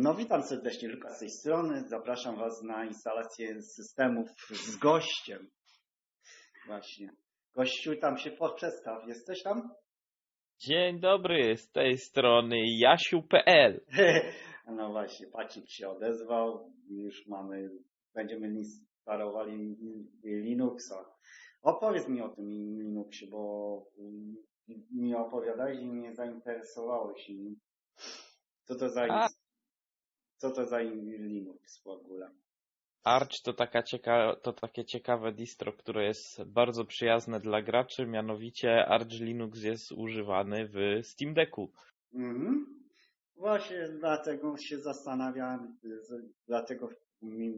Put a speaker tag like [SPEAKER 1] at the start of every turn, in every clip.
[SPEAKER 1] No witam serdecznie, Lukas z tej strony. Zapraszam Was na instalację systemów z gościem. Właśnie. Gościu, tam się poprzestaw. Jesteś tam?
[SPEAKER 2] Dzień dobry, z tej strony Jasiu.pl.
[SPEAKER 1] No właśnie, Pacik się odezwał. Już mamy, będziemy instalowali Linuxa. Opowiedz mi o tym Linuxie, bo mi opowiadałeś i mnie zainteresowałeś. Co to za,
[SPEAKER 2] A.
[SPEAKER 1] co to za Linux w ogóle?
[SPEAKER 2] Arch to, taka cieka to takie ciekawe distro, które jest bardzo przyjazne dla graczy, mianowicie Arch Linux jest używany w Steam Decku.
[SPEAKER 1] Mhm. Właśnie dlatego się zastanawiałem, dlatego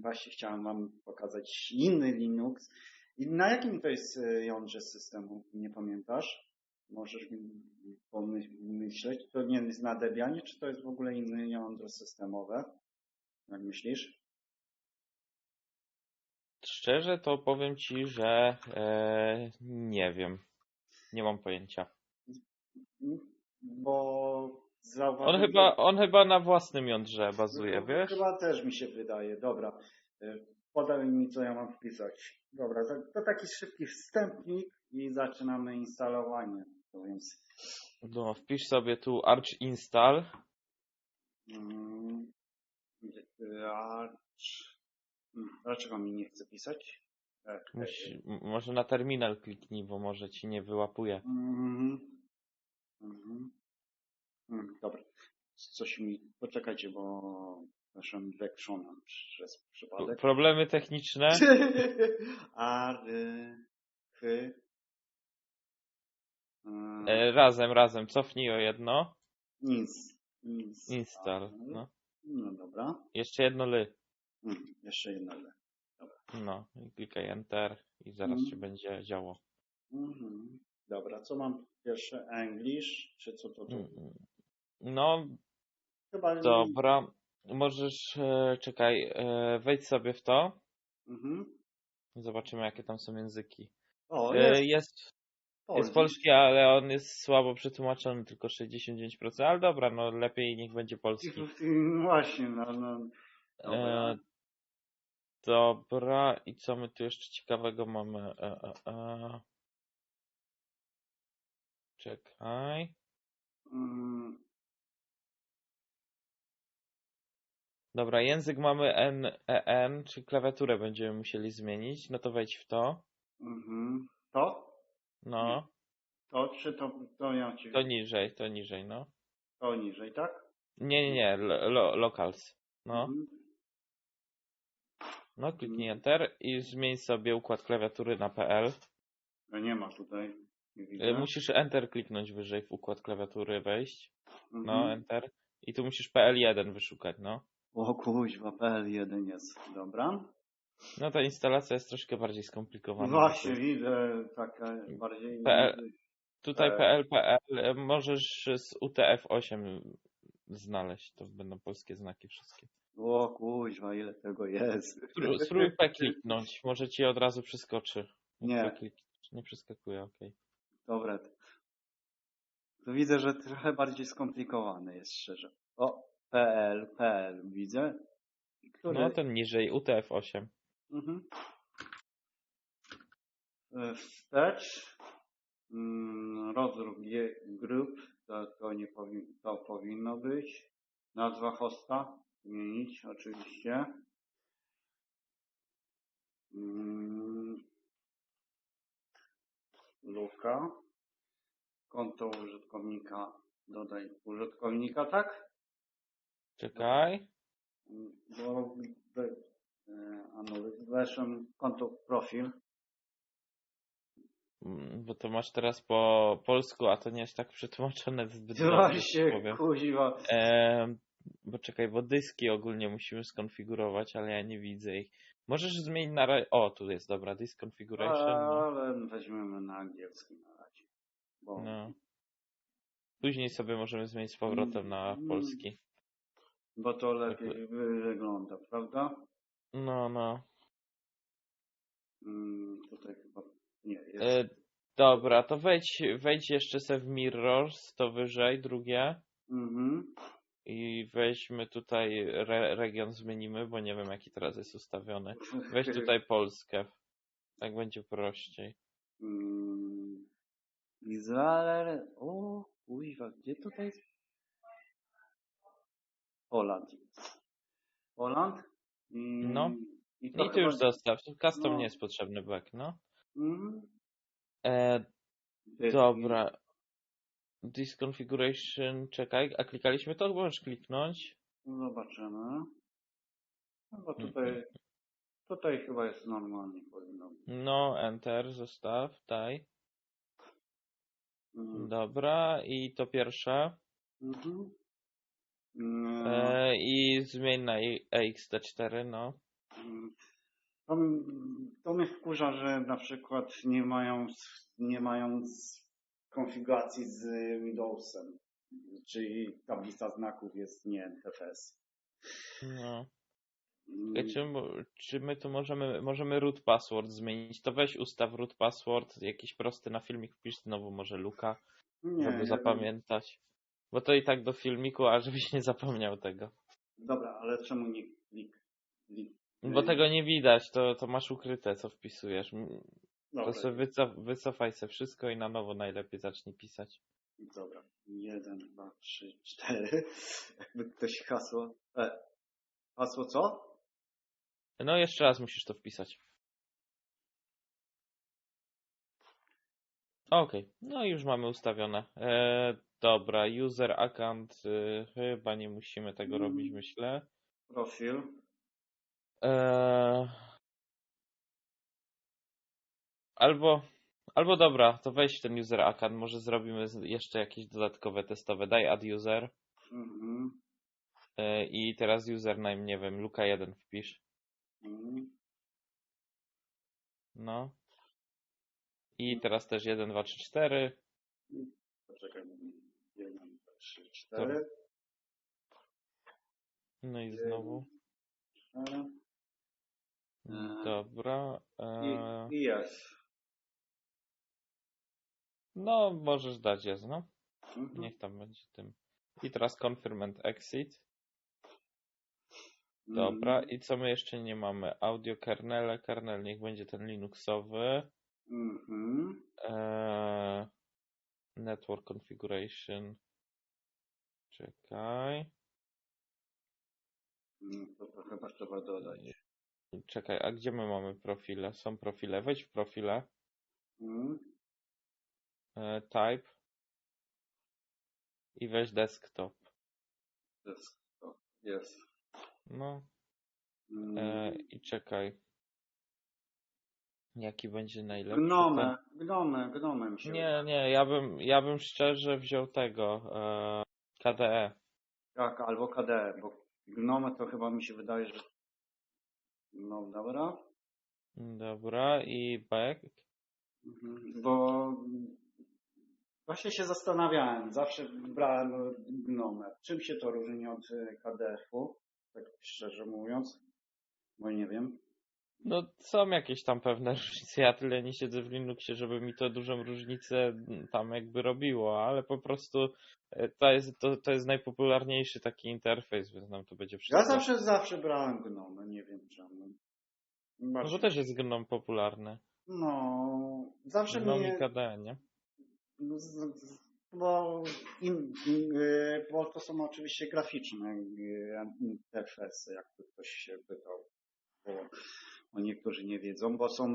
[SPEAKER 1] właśnie chciałem Wam pokazać inny Linux. I na jakim to jest e, jądrze systemu? Nie pamiętasz? Możesz mi pomyśleć, to nie jest na Debianie, czy to jest w ogóle inne jądro systemowe? Jak myślisz?
[SPEAKER 2] Szczerze to powiem Ci, że e, nie wiem. Nie mam pojęcia.
[SPEAKER 1] Bo zauważyłem...
[SPEAKER 2] On chyba, on chyba na własnym jądrze bazuje,
[SPEAKER 1] No,
[SPEAKER 2] wiesz?
[SPEAKER 1] Chyba też mi się wydaje. Dobra. Y, Podaj mi, co ja mam wpisać. Dobra, to taki szybki wstępnik i zaczynamy instalowanie. To więc
[SPEAKER 2] No, wpisz sobie tu Arch Install.
[SPEAKER 1] mm, Arch. Mm, Dlaczego mi nie chce pisać? E,
[SPEAKER 2] Musi, m- może na terminal kliknij, bo może Ci nie wyłapuje.
[SPEAKER 1] Mhm. Mhm. Mm, Dobra. Coś mi. Poczekajcie, bo naszym wekszonem przez przypadek.
[SPEAKER 2] Problemy techniczne?
[SPEAKER 1] A, ry, chy.
[SPEAKER 2] E, razem, razem. Cofnij o jedno.
[SPEAKER 1] Ins. Ins.
[SPEAKER 2] Install. No.
[SPEAKER 1] No dobra.
[SPEAKER 2] Jeszcze jedno ly.
[SPEAKER 1] Mm, jeszcze jedno le.
[SPEAKER 2] No. I klikaj Enter i zaraz
[SPEAKER 1] Mhm.
[SPEAKER 2] się będzie działo.
[SPEAKER 1] Mhm. Dobra, co mam pierwsze? English, czy co to tu?
[SPEAKER 2] Mm, No,
[SPEAKER 1] Chyba
[SPEAKER 2] dobra. Możesz, e, czekaj, e, wejdź sobie w to.
[SPEAKER 1] Mhm.
[SPEAKER 2] Zobaczymy, jakie tam są języki.
[SPEAKER 1] O,
[SPEAKER 2] E,
[SPEAKER 1] jest,
[SPEAKER 2] Jest,
[SPEAKER 1] polski.
[SPEAKER 2] jest polski, ale on jest słabo przetłumaczony, tylko 69%. Ale dobra, no lepiej niech będzie polski.
[SPEAKER 1] Właśnie, no, no. Dobra.
[SPEAKER 2] E, dobra, i co my tu jeszcze ciekawego mamy? E, e, e. Czekaj.
[SPEAKER 1] Mm,
[SPEAKER 2] Dobra, język mamy N, E, N, czy klawiaturę będziemy musieli zmienić. No to wejdź w to.
[SPEAKER 1] mhm. To?
[SPEAKER 2] No,
[SPEAKER 1] To, czy to, to ja ci
[SPEAKER 2] to niżej, to niżej, no.
[SPEAKER 1] to niżej, tak?
[SPEAKER 2] Nie, nie, nie, lo, lo, locals. No,
[SPEAKER 1] Mhm.
[SPEAKER 2] no, kliknij Enter i zmień sobie układ klawiatury na PL.
[SPEAKER 1] No nie ma tutaj. Nie widzę.
[SPEAKER 2] Musisz Enter kliknąć wyżej w układ klawiatury, wejść.
[SPEAKER 1] Mhm.
[SPEAKER 2] No, Enter. I tu musisz PL1 wyszukać, no.
[SPEAKER 1] O kuźwa, PL1 jest. Dobra.
[SPEAKER 2] No ta instalacja jest troszkę bardziej skomplikowana.
[SPEAKER 1] Właśnie, widzę taka bardziej...
[SPEAKER 2] PL. Tutaj
[SPEAKER 1] PL.
[SPEAKER 2] PL, PL, y, możesz z UTF-8 znaleźć, to będą polskie znaki wszystkie.
[SPEAKER 1] O kuźwa, ile tego jest.
[SPEAKER 2] Spró- Spróbuj kliknąć, może ci od razu przeskoczy.
[SPEAKER 1] Nie.
[SPEAKER 2] Nie przeskakuje, okej.
[SPEAKER 1] Dobra. To widzę, że trochę bardziej skomplikowany jest szczerze. O, PL, PL widzę. Który?
[SPEAKER 2] No ten niżej, UTF-8.
[SPEAKER 1] Mhm. E, Wstecz. Mm, Rozrób grup. To, to nie powin, to powinno być. Nazwa hosta. Zmienić oczywiście. Mm, Luka. Konto użytkownika. Dodaj użytkownika, tak?
[SPEAKER 2] Czekaj.
[SPEAKER 1] Mm, Bo e, weszłem w konto profil.
[SPEAKER 2] Mm, Bo to masz teraz po polsku, a to nie jest tak przetłumaczone zbyt dobrze,
[SPEAKER 1] Właśnie,
[SPEAKER 2] powiem.
[SPEAKER 1] kuźwa.
[SPEAKER 2] Ehm, bo czekaj, bo dyski ogólnie musimy skonfigurować, ale ja nie widzę ich. Możesz zmienić na razie. O, tu jest, dobra, disk configuration. No.
[SPEAKER 1] Ale weźmiemy na angielski na razie. Bo
[SPEAKER 2] no. Później sobie możemy zmienić z powrotem na
[SPEAKER 1] Mm.
[SPEAKER 2] polski.
[SPEAKER 1] Bo to lepiej wy- wygląda, prawda?
[SPEAKER 2] No, no.
[SPEAKER 1] Mm, tutaj chyba nie jest.
[SPEAKER 2] E, dobra, to wejdź, wejdź jeszcze se w Mirrors, to wyżej, drugie.
[SPEAKER 1] Mhm.
[SPEAKER 2] I weźmy tutaj re, region zmienimy, bo nie wiem jaki teraz jest ustawiony. Weź tutaj Polskę. Tak będzie prościej.
[SPEAKER 1] Mm, Izrael. O, kuźwa, gdzie tutaj jest? Poland. Poland?
[SPEAKER 2] No.
[SPEAKER 1] I, to
[SPEAKER 2] I ty
[SPEAKER 1] chyba-
[SPEAKER 2] już zostaw. Custom
[SPEAKER 1] no.
[SPEAKER 2] nie jest potrzebny back, no.
[SPEAKER 1] Mhm.
[SPEAKER 2] E, dobra. This configuration, czekaj, a klikaliśmy to? Możesz kliknąć.
[SPEAKER 1] Zobaczymy. No bo
[SPEAKER 2] Mm,
[SPEAKER 1] tutaj, tutaj chyba jest normalnie powinno być.
[SPEAKER 2] No, enter, zostaw, daj.
[SPEAKER 1] Mhm.
[SPEAKER 2] Dobra, i to pierwsze.
[SPEAKER 1] Mhm. Mm,
[SPEAKER 2] E, I zmień na i- EXT4, no.
[SPEAKER 1] To, to mnie wkurza, że na przykład nie mają, nie mają konfiguracji z Windowsem. Czyli tablica znaków jest nie NTFS.
[SPEAKER 2] no.
[SPEAKER 1] Mm,
[SPEAKER 2] Czy, czy my tu możemy, możemy root password zmienić? To weź ustaw root password, jakiś prosty na filmik wpisz znowu może Luka,
[SPEAKER 1] nie,
[SPEAKER 2] żeby zapamiętać. Bo to i tak do filmiku, a żebyś nie zapomniał tego.
[SPEAKER 1] Dobra, ale czemu nie klik? klik
[SPEAKER 2] Bo tego nie widać, to, to masz ukryte, co wpisujesz.
[SPEAKER 1] Dobra,
[SPEAKER 2] To sobie wycof, wycofaj se wszystko i na nowo najlepiej zacznij pisać.
[SPEAKER 1] Dobra. Jeden, dwa, trzy, cztery. Jakby ktoś hasło. E, hasło co?
[SPEAKER 2] No jeszcze raz musisz to wpisać. Okej, no i już mamy ustawione. E, dobra, user account, y, chyba nie musimy tego
[SPEAKER 1] Mm.
[SPEAKER 2] robić, myślę.
[SPEAKER 1] Profil.
[SPEAKER 2] E, albo, albo dobra, to weź ten user account, może zrobimy z- jeszcze jakieś dodatkowe testowe. Daj add user
[SPEAKER 1] Mhm.
[SPEAKER 2] e, i teraz username, nie wiem, Luka1 wpisz.
[SPEAKER 1] Mhm.
[SPEAKER 2] No. I teraz też 1, 2, 3, 4.
[SPEAKER 1] Poczekaj. Jeden, dwa, trzy, cztery.
[SPEAKER 2] No i znowu. Dobra. E,
[SPEAKER 1] I, I
[SPEAKER 2] no, możesz dać jest, no.
[SPEAKER 1] Mhm.
[SPEAKER 2] Niech tam będzie tym. I teraz confirm and exit. Dobra.
[SPEAKER 1] Mhm.
[SPEAKER 2] I co my jeszcze nie mamy? Audio kernel. Kernel niech będzie ten Linuxowy.
[SPEAKER 1] Mhm.
[SPEAKER 2] E, network configuration. Czekaj.
[SPEAKER 1] Mm, To, to chyba trzeba dodać.
[SPEAKER 2] Czekaj, a gdzie my mamy profile? Są profile. Wejdź w profile.
[SPEAKER 1] Mhm.
[SPEAKER 2] E, type. I weź desktop.
[SPEAKER 1] Jest. To jest.
[SPEAKER 2] No.
[SPEAKER 1] Mm.
[SPEAKER 2] E, I czekaj. Jaki będzie najlepszy?
[SPEAKER 1] Gnome, gnome, gnome się
[SPEAKER 2] Ten... Nie, nie, ja bym, ja bym szczerze wziął tego. E, KDE.
[SPEAKER 1] Tak, albo KDE, bo gnome to chyba mi się wydaje, że no dobra.
[SPEAKER 2] Dobra, i back.
[SPEAKER 1] Mhm. Bo właśnie się zastanawiałem, zawsze brałem gnome. Czym się to różni od KDF-u, tak szczerze mówiąc? Bo nie wiem.
[SPEAKER 2] No są jakieś tam pewne różnice. Ja tyle nie siedzę w Linuxie, żeby mi to dużą różnicę mm, tam jakby robiło, ale po prostu e, to jest, to, to jest najpopularniejszy taki interfejs, więc nam to będzie wszystko.
[SPEAKER 1] Ja zawsze, zawsze brałem gnome, nie wiem czemu.
[SPEAKER 2] No
[SPEAKER 1] Bardziej-
[SPEAKER 2] bo też jest GNOME popularny.
[SPEAKER 1] No, zawsze
[SPEAKER 2] GNOME
[SPEAKER 1] mnie...
[SPEAKER 2] i KDE, nie?
[SPEAKER 1] No, Bo, im, y, bo to są oczywiście graficzne y, interfejsy, jakby ktoś się pytał. Bo, bo niektórzy nie wiedzą, bo są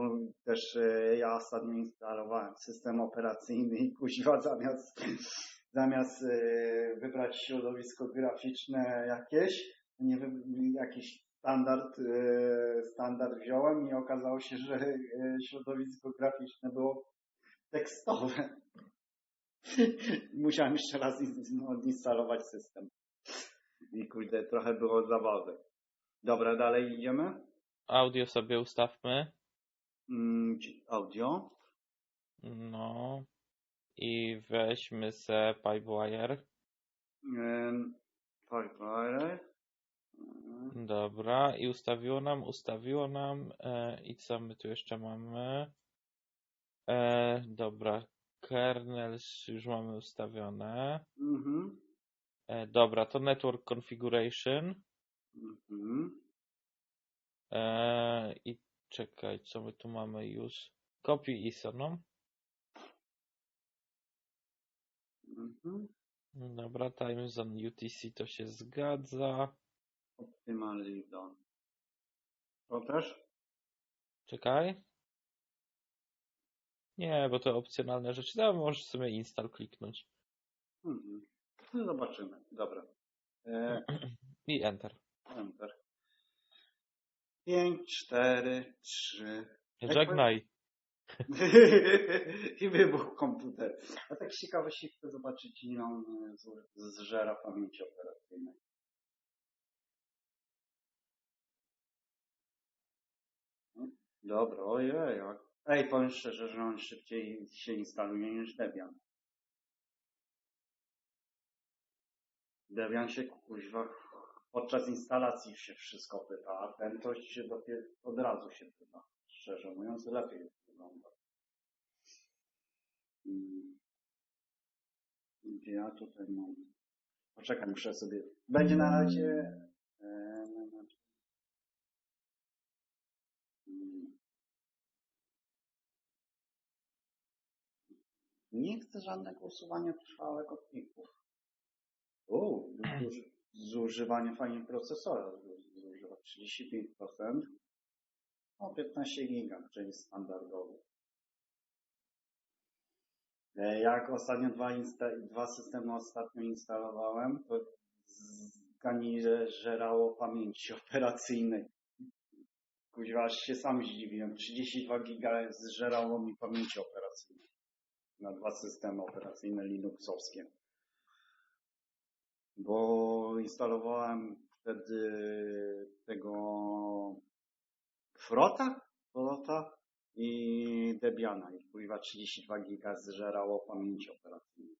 [SPEAKER 1] też, y, ja ostatnio instalowałem system operacyjny i kuźwa zamiast, zamiast y, wybrać środowisko graficzne jakieś, nie jakiś standard, y, standard wziąłem i okazało się, że środowisko graficzne było tekstowe. Musiałem jeszcze raz in- odinstalować system. I kurde, trochę było zabawy. Dobra, dalej idziemy.
[SPEAKER 2] Audio sobie ustawmy.
[SPEAKER 1] Mm, audio.
[SPEAKER 2] No. I weźmy se Pipewire.
[SPEAKER 1] Firefly. Ym,
[SPEAKER 2] Dobra. I ustawiło nam, ustawiło nam. E, I co my tu jeszcze mamy? E, dobra. Kernel już mamy ustawione.
[SPEAKER 1] Mhm.
[SPEAKER 2] E, dobra, to Network Configuration.
[SPEAKER 1] Mhm.
[SPEAKER 2] E, I czekaj, co my tu mamy już? Copy ISO, no.
[SPEAKER 1] Mhm.
[SPEAKER 2] Dobra, Time Zone UTC to się zgadza.
[SPEAKER 1] Optimally done. To też?
[SPEAKER 2] Czekaj. Nie, bo to opcjonalne rzeczy. No, możesz sobie install kliknąć.
[SPEAKER 1] Mhm. No zobaczymy. Dobra. E,
[SPEAKER 2] I enter.
[SPEAKER 1] enter. 5, 4, 3.
[SPEAKER 2] Żegnaj.
[SPEAKER 1] I wybuchł komputer. A tak z ciekawości chcę zobaczyć, ile on zżera pamięci operacyjnej. Dobra, ojej. jak- Ej, powiem szczerze, że on szybciej się instaluje niż Debian. Debian się kuźwa podczas instalacji się wszystko pyta, a to się dopiero od razu się pyta. Szczerze mówiąc, lepiej wygląda. Mm. Gdzie ja tutaj mam? Poczekaj, muszę sobie. Będzie na razie. e, na- na- Mm. Nie chcę żadnego usuwania trwałego plików. O, zuży- zużywanie fajnie procesora zu- zużywa 35%. O 15 giga, czyli standardowy. E, Jak ostatnio dwa, dwa systemy ostatnio instalowałem, to żerało pamięci operacyjnej. Kuźwa, aż się sam zdziwiłem. 32 giga zżerało mi pamięci operacyjnej. Na dwa systemy operacyjne Linuxowskie. Bo instalowałem wtedy tego Frota, Frota i Debiana i kuźwa 32 giga zżerało pamięci operacyjnej.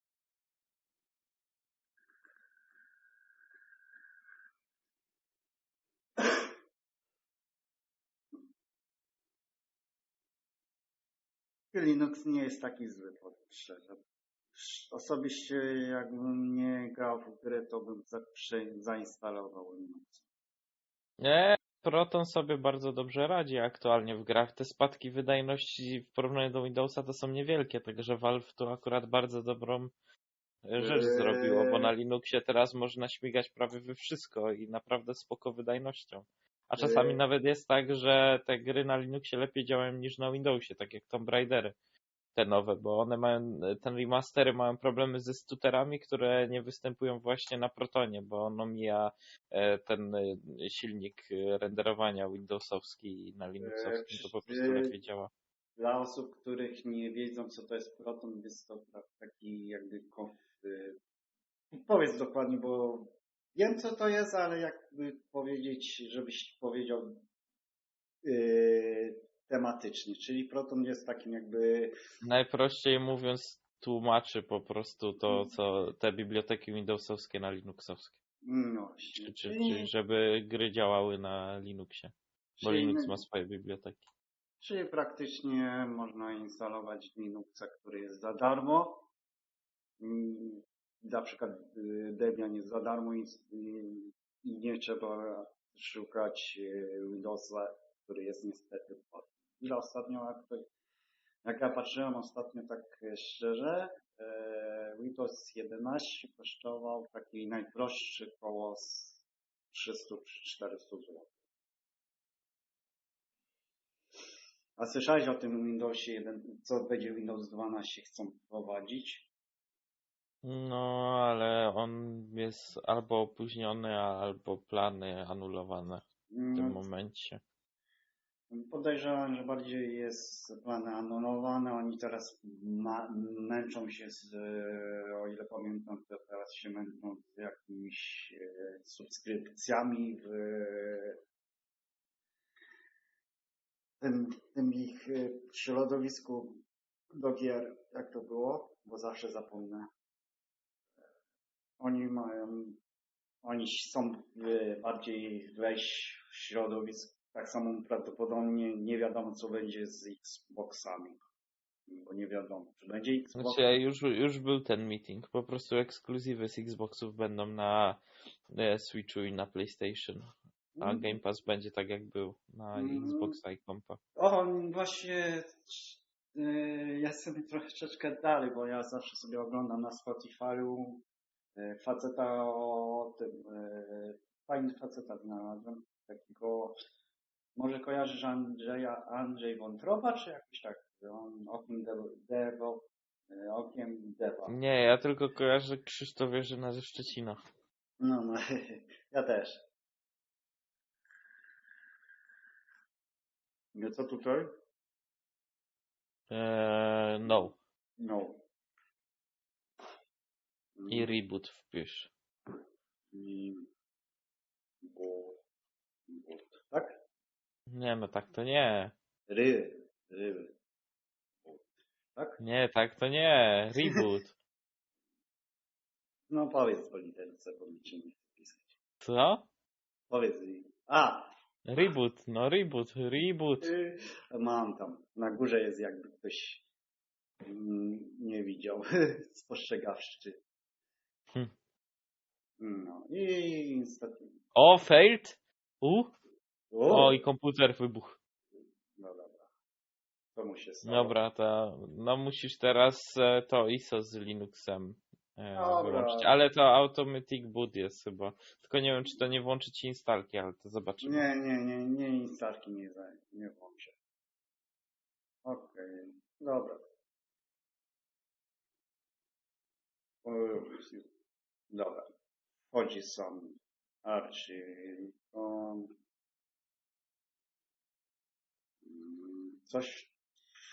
[SPEAKER 1] Linux nie jest taki zły, powiem szczerze. Osobiście jakbym nie grał w grę, to bym za, zainstalował Linux.
[SPEAKER 2] Nie, Proton sobie bardzo dobrze radzi aktualnie w grach. Te spadki wydajności w porównaniu do Windowsa to są niewielkie, także Valve tu akurat bardzo dobrą e, rzecz
[SPEAKER 1] Eee.
[SPEAKER 2] zrobiło, bo na Linuxie teraz można śmigać prawie we wszystko i naprawdę spoko wydajnością. A czasami
[SPEAKER 1] Eee.
[SPEAKER 2] nawet jest tak, że te gry na Linuxie lepiej działają niż na Windowsie, tak jak Tomb Raidery te nowe, bo one mają, ten remastery mają problemy ze stuterami, które nie występują właśnie na Protonie, bo on omija e, ten e, silnik e, renderowania Windowsowski i na Linuxowskim to po prostu
[SPEAKER 1] Eee,
[SPEAKER 2] lepiej działa.
[SPEAKER 1] Dla osób, których nie wiedzą, co to jest Proton, jest to ta- taki jakby Powiedz dokładnie, bo wiem, co to jest, ale jakby powiedzieć, żebyś powiedział yy, tematycznie. Czyli Proton jest takim jakby
[SPEAKER 2] Najprościej mówiąc tłumaczy po prostu to, co te biblioteki Windowsowskie na Linuxowskie.
[SPEAKER 1] no.
[SPEAKER 2] Czy, czy, czyli żeby gry działały na Linuxie, bo
[SPEAKER 1] czyli-
[SPEAKER 2] Linux ma swoje biblioteki.
[SPEAKER 1] Czyli praktycznie można instalować Linuxa, który jest za darmo. Mm, Na przykład y, Debian jest za darmo i nie trzeba szukać y, Windowsa, który jest niestety płatny. Ile ostatnio, jak, jak ja patrzyłem ostatnio tak e, szczerze, e, Windows 11 kosztował taki najprostszy koło z 300 czy 400 zł. A słyszałeś o tym Windowsie 1, co będzie Windows 12 chcą wprowadzić?
[SPEAKER 2] No, ale on jest albo opóźniony, albo plany anulowane w tym
[SPEAKER 1] No,
[SPEAKER 2] momencie.
[SPEAKER 1] Podejrzewam, że bardziej jest plany anulowane. Oni teraz męczą się z, e, o ile pamiętam, to teraz się męczą z jakimiś e, subskrypcjami w tym, tym ich e, środowisku do gier, jak to było, bo zawsze zapomnę. Oni mają, oni są e, bardziej wejść w środowisko, tak samo prawdopodobnie nie wiadomo co będzie z Xboxami. bo nie wiadomo, czy będzie Xbox.
[SPEAKER 2] Znaczy, już, już był ten meeting. Po prostu ekskluzywy z Xboxów będą na e, Switchu i na PlayStation. A
[SPEAKER 1] Mm.
[SPEAKER 2] Game Pass będzie tak jak był na
[SPEAKER 1] Mm.
[SPEAKER 2] Xboxa i kompa.
[SPEAKER 1] O, właśnie yy, jestem troszeczkę dalej, bo ja zawsze sobie oglądam na Spotify'u yy, faceta o tym, yy, fajny faceta znalazłem, takiego, może kojarzysz Andrzeja, Andrzej Wątroba, czy jakoś tak, on okiem devo, devo, yy, okiem dewa.
[SPEAKER 2] Nie, ja tylko kojarzę Krzysztof Jerzyna ze Szczecina.
[SPEAKER 1] No, no, ja też. No co tutaj?
[SPEAKER 2] Eee, no.
[SPEAKER 1] No.
[SPEAKER 2] I reboot wpisz.
[SPEAKER 1] I... Bo... Bo... Tak?
[SPEAKER 2] Nie, no tak to nie.
[SPEAKER 1] Ry. Ry. Bo. Tak?
[SPEAKER 2] Nie, tak to nie. Reboot.
[SPEAKER 1] No powiedz po literce, bo mi nie chce pisać.
[SPEAKER 2] Co?
[SPEAKER 1] Powiedz mi. A!
[SPEAKER 2] Reboot, no reboot, reboot.
[SPEAKER 1] Y, Mam tam. Na górze jest jakby ktoś mm, nie widział. Spostrzegawczy.
[SPEAKER 2] Hm.
[SPEAKER 1] No i niestety.
[SPEAKER 2] O, failed? U?
[SPEAKER 1] O!
[SPEAKER 2] O, i komputer wybuchł.
[SPEAKER 1] No dobra. To mu się stało.
[SPEAKER 2] Dobra, to no musisz teraz e, to ISO z Linuxem e,
[SPEAKER 1] Dobra.
[SPEAKER 2] wyłączyć. Ale to Automatic Boot jest chyba. Tylko nie wiem, czy to nie włączy ci instalki, ale to zobaczymy.
[SPEAKER 1] Nie, nie, nie, nie, instalki nie, nie włączę. Okej, dobra. O, Dobra. Wchodzi sam Archicon. Mm, Coś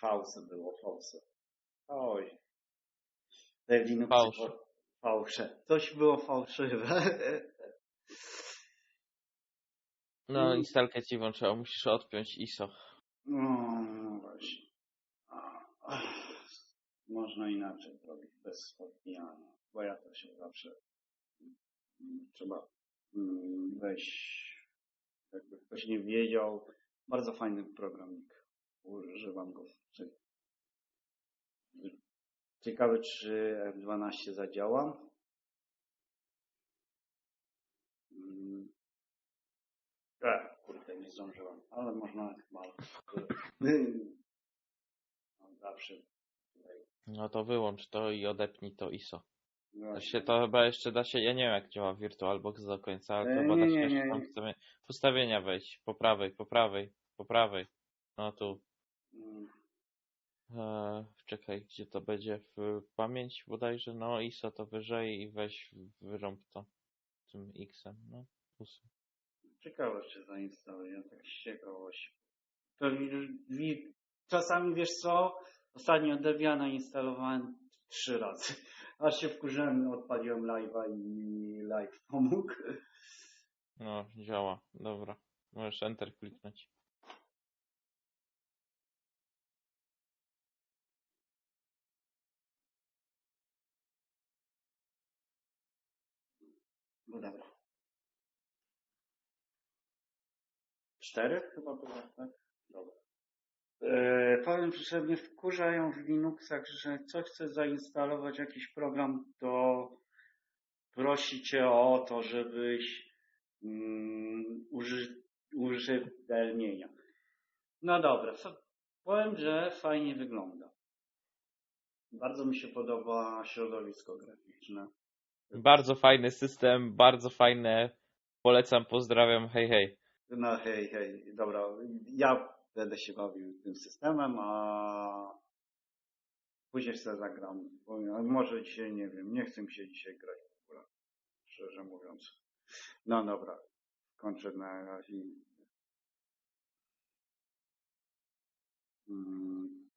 [SPEAKER 1] fałsze było, fałsze. Oj. Te Linuxy
[SPEAKER 2] Fałsz.
[SPEAKER 1] Fałsze. Coś było fałszywe.
[SPEAKER 2] No,
[SPEAKER 1] Mm.
[SPEAKER 2] instalkę ci włączyła, musisz odpiąć ISO.
[SPEAKER 1] No, no właśnie. Można inaczej robić, bez odbijania. Bo ja to się zawsze mm, trzeba mm, wejść, jakby ktoś nie wiedział. Bardzo fajny programik. Używam go. Ciekawe, czy F12 zadziała. E, kurde, nie zdążyłem, ale można chyba. No, zawsze tutaj.
[SPEAKER 2] No to wyłącz to i odepnij to ISO. To
[SPEAKER 1] właśnie.
[SPEAKER 2] się to chyba jeszcze da się, ja nie wiem jak działa VirtualBox do końca, ale to chyba da się jeszcze tam w ustawienia wejść, po prawej, po prawej, po prawej. No tu,
[SPEAKER 1] Mm,
[SPEAKER 2] e, czekaj, gdzie to będzie, w pamięć bodajże, no ISO to wyżej i weź, wyrąb to tym X-em, no.
[SPEAKER 1] Ciekawe, czy zainstaluję, tak wi- czasami wiesz co? Ostatnio Debiana instalowałem trzy razy. Aż się wkurzyłem, odpaliłem live'a i live pomógł.
[SPEAKER 2] No, działa, dobra. Możesz Enter kliknąć.
[SPEAKER 1] No dobra. Cztery chyba było, tak? Dobra. E, powiem, że mnie wkurzają w Linuxach, że co chcę zainstalować jakiś program, to prosi cię o to, żebyś mm, uży, użytelnienia. No dobra, fa- powiem, że fajnie wygląda. Bardzo mi się podoba środowisko graficzne.
[SPEAKER 2] Bardzo fajny system, bardzo fajne. Polecam, pozdrawiam, hej hej.
[SPEAKER 1] No hej, hej, dobra, ja będę się bawił tym systemem, a później sobie zagram. Bo może dzisiaj, nie wiem, nie chcę mi się dzisiaj grać w ogóle, szczerze mówiąc. No dobra, kończę na razie. Mm.